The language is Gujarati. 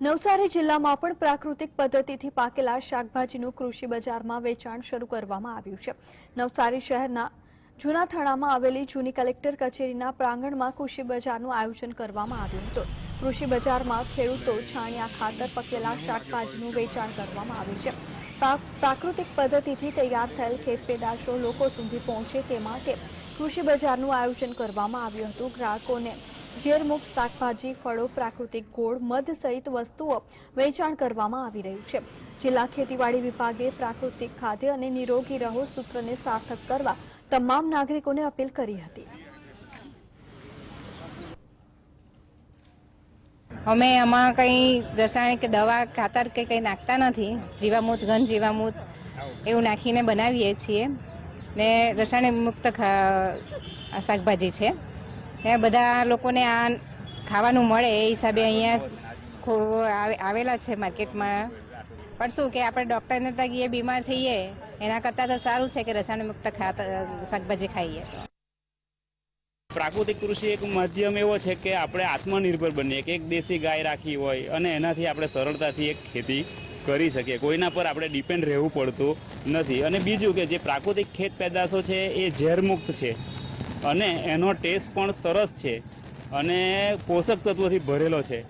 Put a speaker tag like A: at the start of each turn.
A: નવસારી જિલ્લામાં પણ પ્રાકૃતિક પદ્ધતિથી પાકેલા શાકભાજીનું કૃષિ બજારમાં વેચાણ શરૂ કરવામાં આવ્યું છે. નવસારી શહેરના જૂના થાણામાં આવેલી જૂની કલેક્ટર કચેરીના પ્રાંગણમાં કૃષિ બજારનું આયોજન કરવામાં આવ્યું હતું. કૃષિ બજારમાં ખેડૂતો છાણિયા, ખાતર પકેલા શાકભાજીનું વેચાણ કરવામાં આવ્યું છે. પ્રાકૃતિક પદ્ધતિથી તૈયાર થયેલ ખેત પેદાશો લોકો સુધી પહોંચે તે માટે કૃષિ બજારનું આયોજન કરવામાં આવ્યું હતું. ગ્રાહકોને ઝેરમુક્ત શાકભાજી, ફળો, પ્રાકૃતિક ગોળ, મધ સહિત વસ્તુઓ વેચાણ કરવામાં આવી રહ્યું છે. જિલ્લા ખેતીવાડી વિભાગે પ્રાકૃતિક ખાદ્ય અને નિરોગી રહો સૂત્રને સાર્થક કરવા તમામ નાગરિકોને અપીલ કરી હતી.
B: અમે આમાં કંઈ રસાયણ દવા, ખાતર કે કંઈ નાખતા નથી. જીવામૃત, ઘન જીવામૂત એવું નાખીને બનાવીએ છીએ. ને રસાયણ મુક્ત શાકભાજી છે. ને બધા લોકોને આ ખાવાનું મળે એ હિસાબે અહીંયા ખૂબ આવે- આવેલા છે માર્કેટમાં. પણ શું કે આપણે ડૉક્ટરને ત્યાં ગઈએ બીમાર થઈએ, એના કરતાં તો સારું છે કે રસાયણ મુક્ત ખાતર શાકભાજી ખાઈએ.
C: પ્રાકૃતિક કૃષિ એક માધ્યમ એવો છે કે આપણે આત્મનિર્ભર બનીએ, કે એક દેશી ગાય રાખી હોય અને એનાથી આપણે સરળતાથી એક ખેતી કરી શકીએ. કોઈના પર આપણે ડિપેન્ડ રહેવું પડતું નથી. અને બીજું કે જે પ્રાકૃતિક ખેત પેદાશો છે એ ઝેરમુક્ત છે. અને એનો ટેસ્ટ પણ સરસ છે અને પોષક તત્વોથી ભરેલો છે.